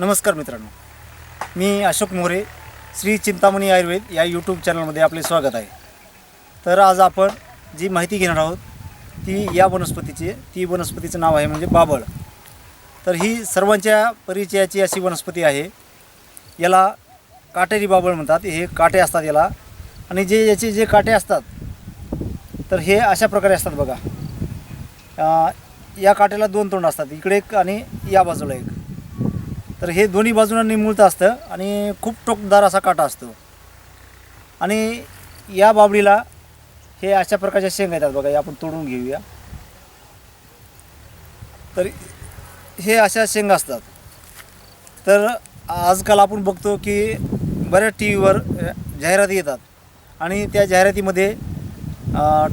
नमस्कार मित्रांनो. मी अशोक मोरे श्री चिंतामणी आयुर्वेद या यूट्यूब चॅनलमध्ये आपले स्वागत आहे. तर आज आपण जी माहिती घेणार आहोत ती या वनस्पतीची ती वनस्पतीचं नाव आहे म्हणजे बाबळ. तर ही सर्वांच्या परिचयाची अशी वनस्पती आहे. याला काटेरी बाबळ म्हणतात. हे काटे असतात याला. आणि जे याचे जे काटे असतात तर हे अशा प्रकारे असतात बघा. या काट्याला दोन तोंड असतात. इकडे एक आणि या बाजूला एक. तर हे दोन्ही बाजूनं निमुळतं असतं आणि खूप टोकदार असा काटा असतो. आणि या बाबडीला हे अशा प्रकारच्या शेंगा येतात बघा आपण तोडून घेऊया. तर हे अशा शेंगा असतात. तर आजकाल आपण बघतो की बऱ्याच टी व्हीवर जाहिराती येतात. आणि त्या जाहिरातीमध्ये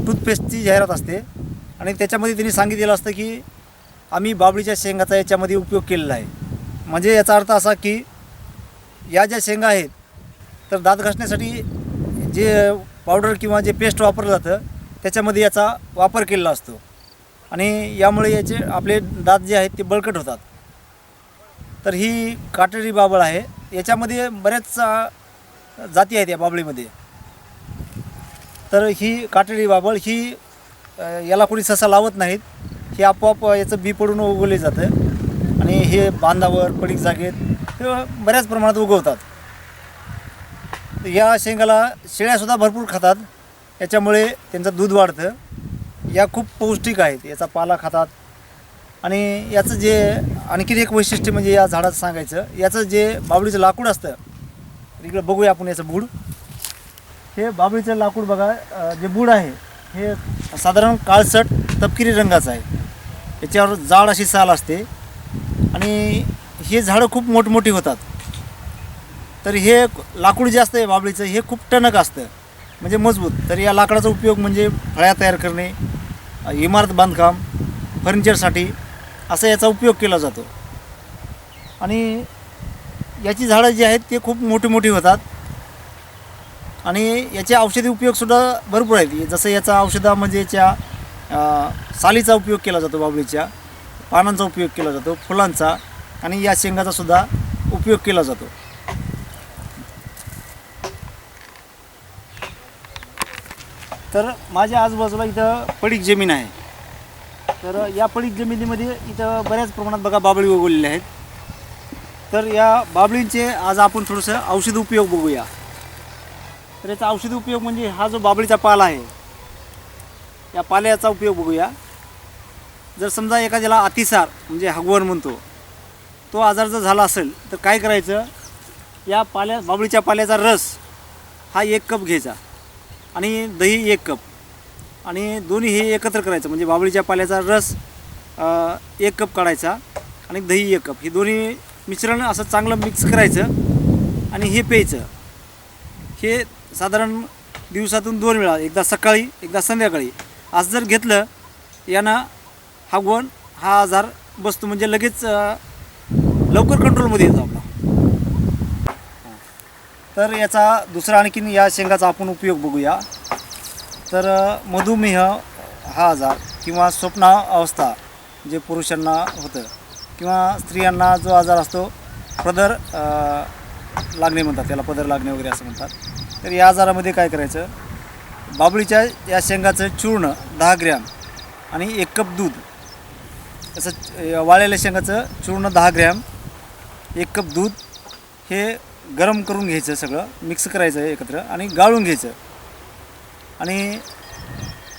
टूथपेस्टची जाहिरात असते. आणि त्याच्यामध्ये त्यांनी सांगितलेलं असतं की आम्ही बाबळीच्या शेंगाचा याच्यामध्ये उपयोग केलेला आहे. म्हणजे याचा अर्थ असा की या ज्या शेंगा आहेत तर दात घासण्यासाठी जे पावडर किंवा जे पेस्ट वापरलं जातं त्याच्यामध्ये याचा वापर केलेला असतो. आणि यामुळे याचे आपले दात जे आहेत ते बळकट होतात. तर ही काटेरी बाबळ आहे. याच्यामध्ये बऱ्याच जाती आहेत या बाबळीमध्ये. तर ही काटेरी बाबळ ही याला कोणी ससा लावत नाहीत. हे आपोआप याचं बी पडून उगवले जातं. आणि हे बांधावर पडीक जागेत बऱ्याच प्रमाणात उगवतात. तर या शेंगाला शेळ्यासुद्धा भरपूर खातात. याच्यामुळे त्यांचं दूध वाढतं. या खूप पौष्टिक आहेत. याचा पाला खातात. आणि याचं जे आणखीन एक वैशिष्ट्य म्हणजे या झाडाचं सांगायचं याचं जे बाबळीचं लाकूड असतं तर इकडं बघूया आपण याचं बूड. हे बाबळीचं लाकूड बघा जे बूड आहे हे साधारण काळसट तपकिरी रंगाचं आहे. याच्यावर जाड अशी साल असते. आणि हे झाडं खूप मोठमोठी होतात. तर हे लाकूड जे असतं बाबळीचं हे खूप टणक असतं. म्हणजे मजबूत. तर या लाकडाचा उपयोग म्हणजे फळ्या तयार करणे इमारत बांधकाम फर्निचरसाठी असा याचा उपयोग केला जातो. आणि याची झाडं जी आहेत ते खूप मोठी मोठी होतात. आणि याचे औषधी उपयोगसुद्धा भरपूर आहेत. जसं याचा औषधा म्हणजे याच्या सालीचा उपयोग केला जातो बाबळीच्या. पानांचा उपयोग केला जातो फुलांचा आणि या शेंगाचा सुद्धा उपयोग केला जातो. तर माझ्या आजूबाजूला इथं पडीक जमीन आहे. तर या पडीक जमिनीमध्ये इथं बऱ्याच प्रमाणात बघा बाबळी उगवलेल्या आहेत. तर या बाबळींचे आज आपण थोडंसं औषध उपयोग बघूया. तर याचा औषधी उपयोग म्हणजे हा जो बाबळीचा पाला आहे या पाल्याचा उपयोग बघूया. जर समजा एखाद्याला अतिसार म्हणजे हगवण म्हणतो तो आजार जर झाला असेल तर काय करायचं? या पाल्या बाबळीच्या पाल्याचा रस हा एक कप घ्यायचा आणि दही एक कप आणि दोन्ही हे एकत्र करायचं. म्हणजे बाबळीच्या पाल्याचा रस एक कप काढायचा आणि दही एक कप. हे दोन्ही मिश्रण असं चांगलं मिक्स करायचं आणि हे प्यायचं. हे साधारण दिवसातून दोन वेळा एकदा सकाळी एकदा संध्याकाळी. असं जर घेतलं यानं हा गोण हा आजार बसतो म्हणजे लगेच लवकर कंट्रोलमध्ये येतो आपला. तर याचा दुसरा आणखीन या शेंगाचा आपण उपयोग बघूया. तर मधुमेह हा आजार किंवा स्वप्न अवस्था जे पुरुषांना होतं किंवा स्त्रियांना जो आजार असतो पदर लागणे म्हणतात त्याला पदर लागणे वगैरे असं म्हणतात. तर या आजारामध्ये काय करायचं? बाबळीच्या या शेंगाचं चूर्ण दहा ग्रॅम आणि एक कप दूध असं वाळलेल्या शेंगाचं चूर्ण दहा ग्रॅम एक कप दूध हे गरम करून घ्यायचं सगळं मिक्स करायचं एकत्र आणि गाळून घ्यायचं. आणि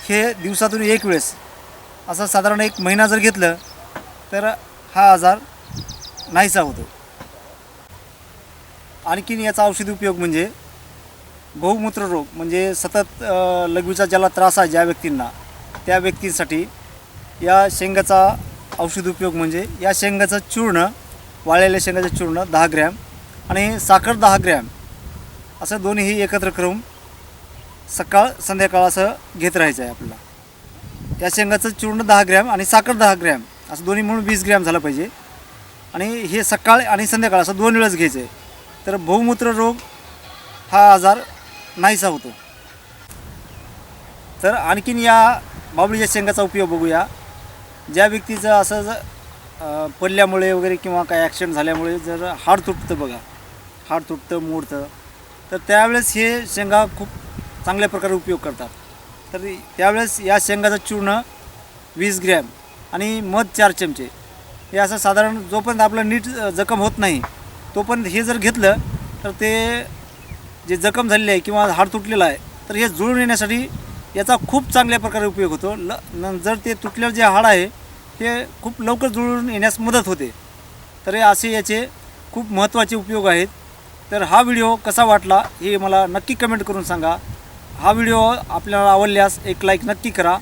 हे दिवसातून एक वेळेस असं साधारण एक महिना जर घेतलं तर हा आजार नाहीसा होतो. आणखीन याचा औषधी उपयोग म्हणजे बहुमूत्र रोग म्हणजे सतत लघवीचा ज्याला त्रास आहे ज्या व्यक्तींना त्या व्यक्तींसाठी या शेंगाचा औषध उपयोग म्हणजे या शेंगाचं चूर्ण वाळलेल्या शेंगाचं चूर्ण दहा ग्रॅम आणि साखर दहा ग्रॅम. असं दोन्हीही एकत्र करून सकाळ संध्याकाळ असं घेत राहायचं आहे आपल्याला. या शेंगाचं चूर्ण दहा ग्रॅम आणि साखर दहा ग्रॅम असं दोन्ही म्हणून वीस ग्रॅम झालं पाहिजे. आणि हे सकाळ आणि संध्याकाळ असं दोन वेळेस घ्यायचं आहे. तर बहुमूत्र रोग हा आजार नाहीसा होतो. तर आणखीन या बाबळीच्या शेंगाचा उपयोग बघूया. ज्या व्यक्तीचं असं पडल्यामुळे वगैरे किंवा काय ॲक्सिडेंट झाल्यामुळे जर हाड तुटतं बघा हाड तुटतं मोडतं तर त्यावेळेस हे शेंगा खूप चांगल्या प्रकारे उपयोग करतात. तर त्यावेळेस या शेंगाचं चूर्ण वीस ग्रॅम आणि मध चार चमचे हे असं साधारण जोपर्यंत आपलं नीट जखम होत नाही तोपर्यंत हे जर घेतलं तर ते जे जखम झालेली आहे किंवा हाड तुटलेलं आहे तर हे जुळून येण्यासाठी याचा खूप चांगल्या प्रकारे उपयोग होतो. ल न जर ते तुटलेलं जे हाड आहे ते खूप लवकर जुळून येण्यास मदत होते. तर हे असे याचे खूप महत्त्वाचे उपयोग आहेत. तर हा व्हिडिओ कसा वाटला हे मला नक्की कमेंट करून सांगा. हा व्हिडिओ आपल्याला आवडल्यास एक लाईक नक्की करा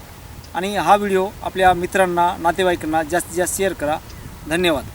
आणि हा व्हिडिओ आपल्या मित्रांना नातेवाईकांना जास्तीत जास्त शेअर करा. धन्यवाद.